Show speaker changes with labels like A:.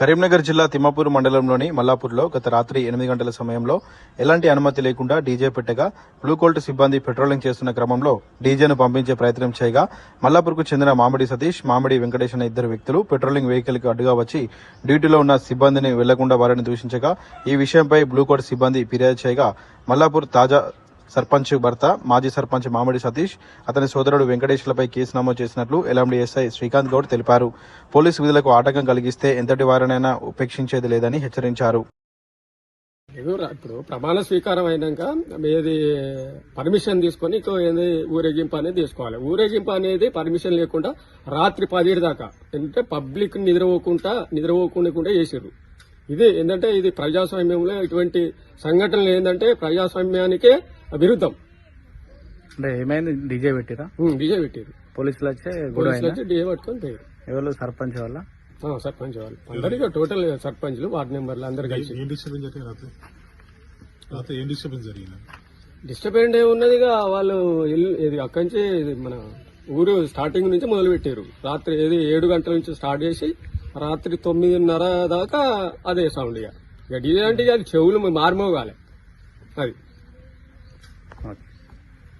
A: కరీంనగర్ జిల్లా తిమ్మాపూర్ మండలంలోని మల్లాపూర్లో గత రాత్రి ఎనిమిది గంటల సమయంలో ఎలాంటి అనుమతి లేకుండా డీజే పెట్టగా బ్లూ కోల్ట్ సిబ్బంది పెట్రోలింగ్ చేస్తున్న క్రమంలో డీజేను పంపించే ప్రయత్నం చేయగా మల్లాపూర్కు చెందిన మామిడి సతీష్ మామిడి వెంకటేష్ అనే ఇద్దరు వ్యక్తులు పెట్రోలింగ్ వెహికల్కి అడ్డుగా వచ్చి డ్యూటీలో ఉన్న సిబ్బందిని వెళ్ళకుండా వారిని దూషించగా ఈ విషయంపై బ్లూ సిబ్బంది ఫిర్యాదు చేయగా మల్లాపూర్ తాజా సర్పంచ్ భర్త మాజీ సర్పంచ్ మామిడి సతీష్ అతని సోదరుడు వెంకటేష్లపై కేసు నమోదు చేసినట్లు ఎలాంటి ఎస్ఐ శ్రీకాంత్ గౌడ్ తెలిపారు. పోలీసు విధులకు ఆటంకం కలిగిస్తే ఎంతటి వారినైనా ఉపేక్షించేది లేదని హెచ్చరించారు.
B: రా- ఇప్పుడు ప్రమాణ స్వీకారం అయినాక ఏది పర్మిషన్ తీసుకొని ఏది ఊరేగింపు అనేది తీసుకోవాలి. ఊరేగింపు అనేది పర్మిషన్ లేకుండా రాత్రి పదిహేడు దాకా ఎందుకంటే పబ్లిక్ నిద్రపోకుండా నిద్రపోకుండా చేసారు ఇది ఏంటంటే ఇది ప్రజాస్వామ్యంలో ఇటువంటి సంఘటనలు ఏంటంటే ప్రజాస్వామ్యానికే విరుద్ధం.
C: అంటే ఏమైంది? డీజే పెట్టిరా?
B: డీజే పెట్టారు.
C: పోలీసులు వచ్చే
B: పోలీసులు వచ్చి డీజే పట్టుకొని పోయారు.
C: ఎవరు? సర్పంచ్ వల్ల
B: ఆ, సర్పంచ్ వాళ్ళు. అందరికీ టోటల్ సర్పంచ్లు వార్డు మెంబర్లు అందరు కలిసి.
D: ఏం డిస్టర్బెన్స్ జరిగింది రాత్రి? రాత్రి ఏం డిస్టర్బెన్స్ జరిగింది?
B: డిస్టర్బెంట్ ఉన్నదిగా వాళ్ళు ఇల్లు ఇది అక్కడి నుంచి మన ఊరు స్టార్టింగ్ నుంచి మొదలు పెట్టారు రాత్రి ఏది ఏడు గంటల నుంచి స్టార్ట్ చేసి రాత్రి తొమ్మిదిన్నర దాకా అదే సౌండ్ ఇక ఇక డీజే అంటే ఇక అది చెవులు మారుమోగాలి. అది. Okay.